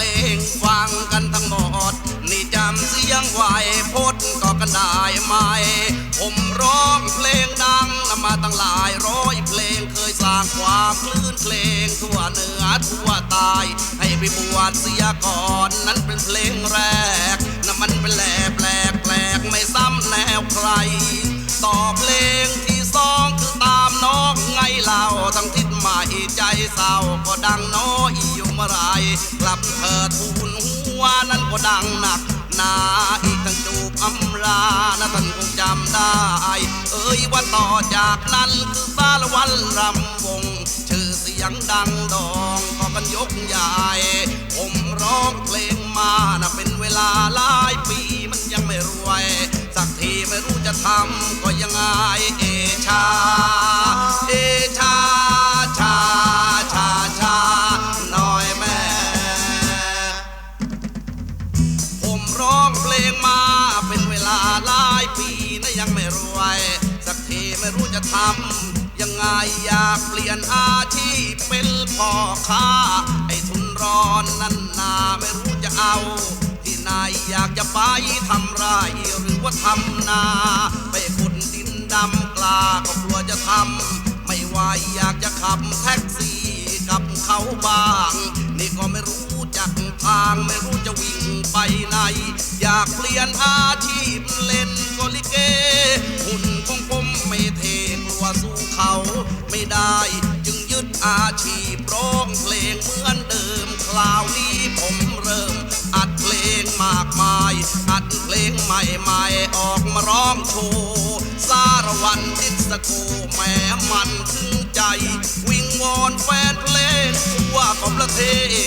เพลงฟังกันทั้งหมด นี่จำเสียงไหวพดก็กันได้ไหม ผมร้องเพลงดังนำมาตั้งหลายร้อยเพลงเคยสร้างความคลื่นเพลงทั่วเหนือทั่วใตายให้ไปบวชเสียก่อนนั้นเป็นเพลงแรกนั่นมันเป็นแหลบ ทั้งทิศใหม่ใจเศร้าก็ดังน้อยอยู่เมื่อไรกลับเธอทูลหัวนั้นก็ดังหนักหนาอีกทั้งจูบอำลานะท่านคงจำได้ เอ้ยว่าต่อจากนั้นคือสารวันรำวง ชื่อเสียงดังดอ งเพลงมาเป็นเวลาหลายปีนะยังไม่รวย สักทีไม่รู้จะทำยังไงอยากเปลี่ยนอาชีพเป็นพ่อค้า ไอ้ทุนร้อนนั้นนาไม่รู้จะเอา ที่ไหนอยากจะไปทำไรหรือว่าทำนา ไปขุดดินดำกลาก็กลัวจะทำไม่ไหวอยากจะขับแท็กซี่กับเขาบ้าง นี่ก็ไม่รู้างไม่รู้จะวิ่งไปไหน อยากเปลี่ยนอาชีพเล่นกลิเก หุ่นของผมไม่เทกลัวสู้เขาไม่ได้ จึงยึดอาชีพร้องเพลงเหมือนเดิม คราวนี้ผมเริ่ม อัดเพลงมากมาย อัดเพลงใหม่ๆ ออกมาร้องโชว์สารวันดิสโกแม้มันถึงใจ วิงวอนแฟนเพลงทั่วประเทศ